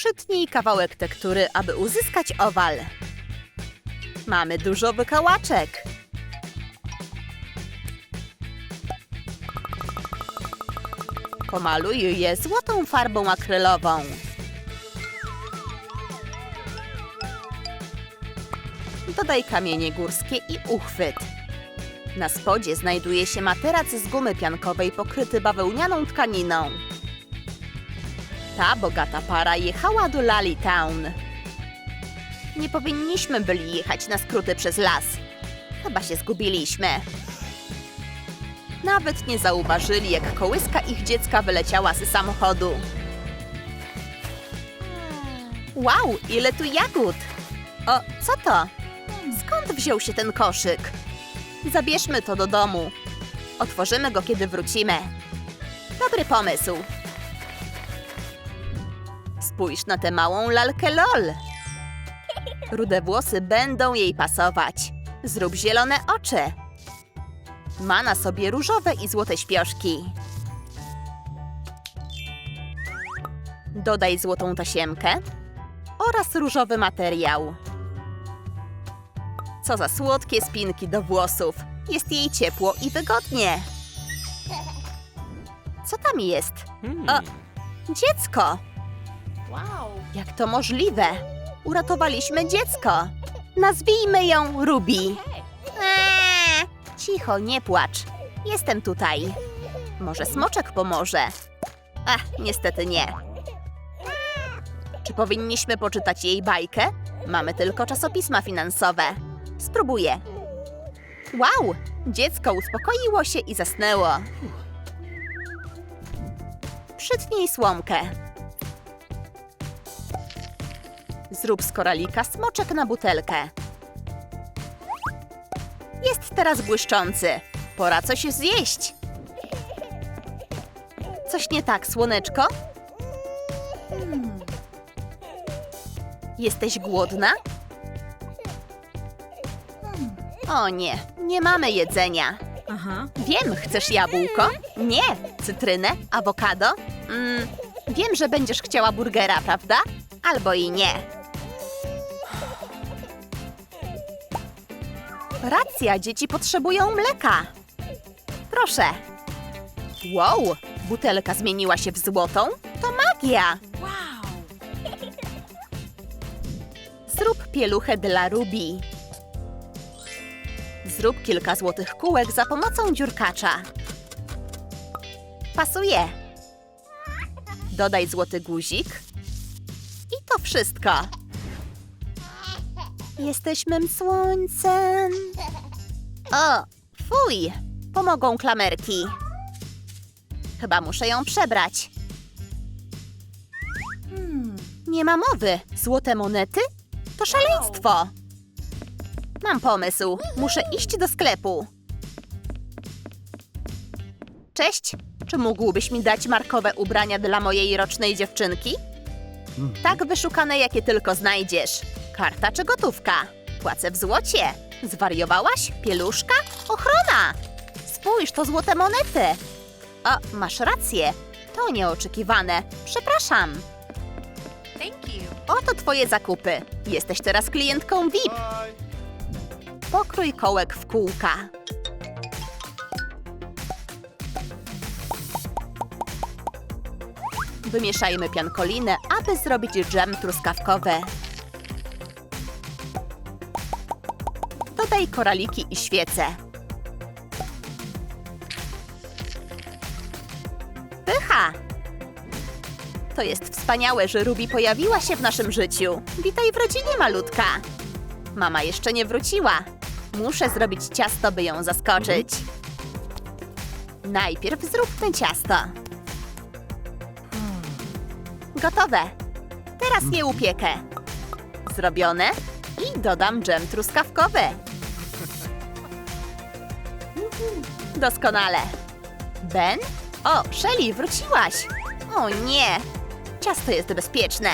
Przytnij kawałek tektury, aby uzyskać owal. Mamy dużo wykałaczek. Pomaluj je złotą farbą akrylową. Dodaj kamienie górskie i uchwyt. Na spodzie znajduje się materac z gumy piankowej pokryty bawełnianą tkaniną. Ta bogata para jechała do Lally Town. Nie powinniśmy byli jechać na skróty przez las. Chyba się zgubiliśmy. Nawet nie zauważyli, jak kołyska ich dziecka wyleciała z samochodu. Wow, ile tu jagód! O, co to? Skąd wziął się ten koszyk? Zabierzmy to do domu. Otworzymy go, kiedy wrócimy. Dobry pomysł. Spójrz na tę małą lalkę LOL. Rude włosy będą jej pasować. Zrób zielone oczy. Ma na sobie różowe i złote śpioszki. Dodaj złotą tasiemkę oraz różowy materiał. Co za słodkie spinki do włosów. Jest jej ciepło i wygodnie. Co tam jest? O, dziecko! Wow. Jak to możliwe? Uratowaliśmy dziecko. Nazwijmy ją Ruby. Eee, cicho, nie płacz. Jestem tutaj. Może smoczek pomoże? Ach, niestety nie. Czy powinniśmy poczytać jej bajkę? Mamy tylko czasopisma finansowe. Spróbuję. Wow! Dziecko uspokoiło się i zasnęło. Przytnij słomkę. Zrób z koralika smoczek na butelkę. Jest teraz błyszczący. Pora coś zjeść. Coś nie tak, słoneczko? Hmm. Jesteś głodna? O nie, nie mamy jedzenia. Aha. Wiem, chcesz jabłko? Nie. Cytrynę? Awokado? Mm, wiem, że będziesz chciała burgera, prawda? Albo i nie. Racja, dzieci potrzebują mleka. Proszę. Wow, butelka zmieniła się w złotą? To magia. Zrób pieluchę dla Ruby. Zrób kilka złotych kółek za pomocą dziurkacza. Pasuje. Dodaj złoty guzik. I to wszystko. Jesteś mym słońcem. O, fuj! Pomogą klamerki. Chyba muszę ją przebrać. Hmm. Nie ma mowy. Złote monety? To szaleństwo. Mam pomysł. Muszę iść do sklepu. Cześć. Czy mógłbyś mi dać markowe ubrania dla mojej rocznej dziewczynki? Tak wyszukane, jakie tylko znajdziesz. Karta czy gotówka? Płacę w złocie. Zwariowałaś? Pieluszka? Ochrona! Spójrz, to złote monety. O, masz rację. To nieoczekiwane. Przepraszam. Thank you. Oto twoje zakupy. Jesteś teraz klientką VIP. Pokrój kołek w kółka. Wymieszajmy piankolinę, aby zrobić dżem truskawkowy. Dodaj koraliki i świece. Pycha! To jest wspaniałe, że Ruby pojawiła się w naszym życiu. Witaj w rodzinie, malutka. Mama jeszcze nie wróciła. Muszę zrobić ciasto, by ją zaskoczyć. Najpierw zróbmy ciasto. Gotowe. Teraz je upiekę. Zrobione i dodam dżem truskawkowy. Doskonale. Ben? O, Shelly, wróciłaś. O nie! Ciasto jest bezpieczne.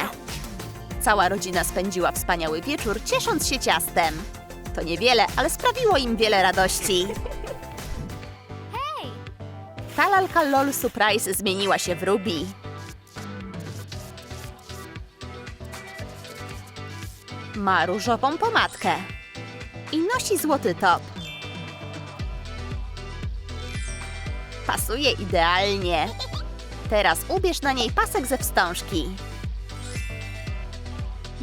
Cała rodzina spędziła wspaniały wieczór, ciesząc się ciastem. To niewiele, ale sprawiło im wiele radości. Ta lalka LOL Surprise zmieniła się w Ruby. Ma różową pomadkę. I nosi złoty top. Pasuje idealnie. Teraz ubierz na niej pasek ze wstążki.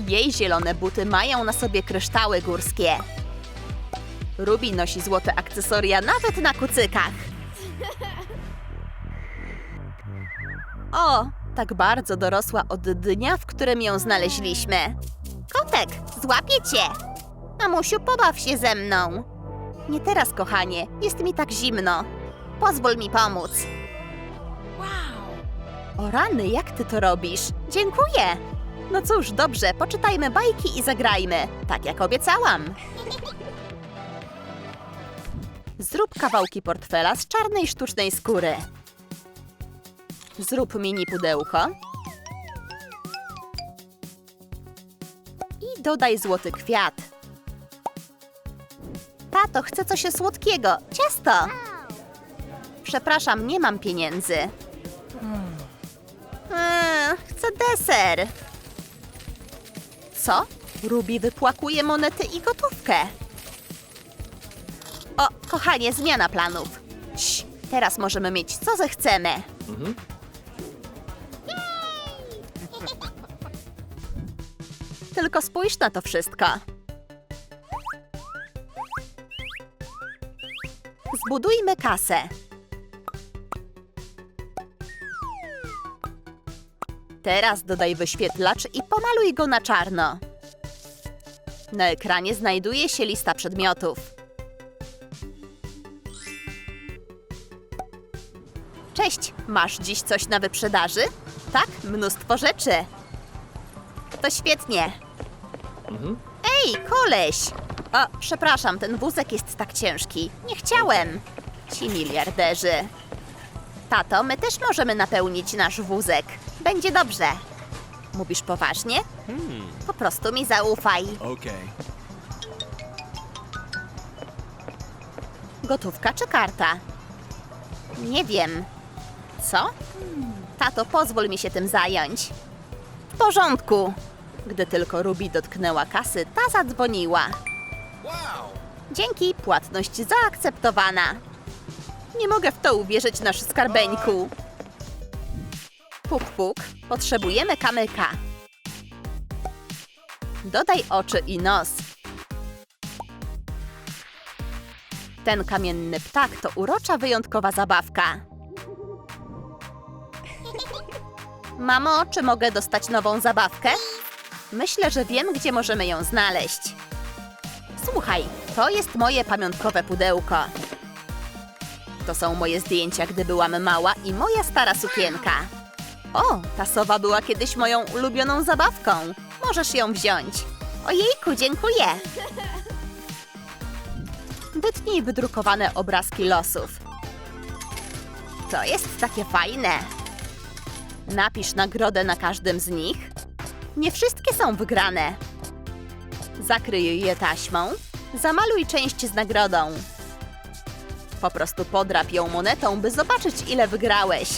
Jej zielone buty mają na sobie kryształy górskie. Ruby nosi złote akcesoria nawet na kucykach. O, tak bardzo dorosła od dnia, w którym ją znaleźliśmy. Kotek, złapię cię! Mamusiu, pobaw się ze mną. Nie teraz, kochanie, jest mi tak zimno. Pozwól mi pomóc. Wow. O rany, jak ty to robisz? Dziękuję! No cóż, dobrze, poczytajmy bajki i zagrajmy, tak jak obiecałam. Zrób kawałki portfela z czarnej sztucznej skóry. Zrób mini pudełko. I dodaj złoty kwiat. Tato, chcę coś słodkiego. Ciasto! Przepraszam, nie mam pieniędzy. Eee, chcę deser. Co? Ruby wypłakuje monety i gotówkę. O, kochanie, zmiana planów. Cii, teraz możemy mieć co zechcemy. Tylko spójrz na to wszystko. Zbudujmy kasę. Teraz dodaj wyświetlacz i pomaluj go na czarno. Na ekranie znajduje się lista przedmiotów. Cześć, masz dziś coś na wyprzedaży? Tak, mnóstwo rzeczy. To świetnie. Ej, koleś! O, przepraszam, ten wózek jest tak ciężki. Nie chciałem. Ci miliarderzy. Tato, my też możemy napełnić nasz wózek. Będzie dobrze. Mówisz poważnie? Po prostu mi zaufaj. Okay. Gotówka czy karta? Nie wiem. Co? Tato, pozwól mi się tym zająć. W porządku. Gdy tylko Ruby dotknęła kasy, ta zadzwoniła. Wow. Dzięki, płatność zaakceptowana. Nie mogę w to uwierzyć, nasz skarbeńku. Puk, puk, potrzebujemy kamyka. Dodaj oczy i nos. Ten kamienny ptak to urocza, wyjątkowa zabawka. Mamo, czy mogę dostać nową zabawkę? Myślę, że wiem, gdzie możemy ją znaleźć. Słuchaj, to jest moje pamiątkowe pudełko. To są moje zdjęcia, gdy byłam mała i moja stara sukienka. O, ta sowa była kiedyś moją ulubioną zabawką. Możesz ją wziąć. Ojejku, dziękuję. Wytnij wydrukowane obrazki losów. To jest takie fajne. Napisz nagrodę na każdym z nich. Nie wszystkie są wygrane. Zakryj je taśmą. Zamaluj część z nagrodą. Po prostu podrap ją monetą, by zobaczyć, ile wygrałeś.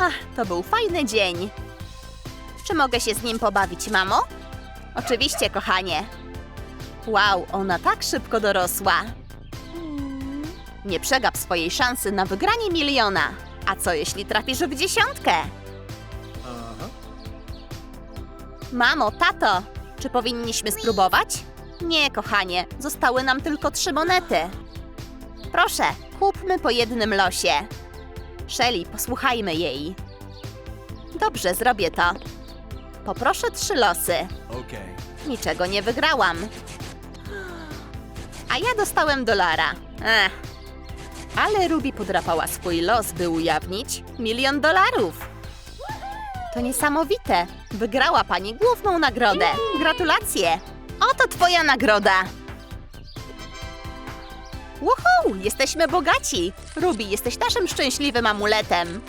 Ach, to był fajny dzień. Czy mogę się z nim pobawić, mamo? Oczywiście, kochanie. Wow, ona tak szybko dorosła. Nie przegap swojej szansy na wygranie miliona. A co jeśli trafisz w dziesiątkę? Mamo, tato, czy powinniśmy spróbować? Nie, kochanie, zostały nam tylko trzy monety. Proszę, kupmy po jednym losie. Shelly, posłuchajmy jej. Dobrze, zrobię to. Poproszę trzy losy. Okay. Niczego nie wygrałam. A ja dostałem dolara. Ech. Ale Ruby podrapała swój los, by ujawnić milion dolarów. To niesamowite. Wygrała pani główną nagrodę. Gratulacje. Oto twoja nagroda. Woohoo! Jesteśmy bogaci. Ruby, jesteś naszym szczęśliwym amuletem.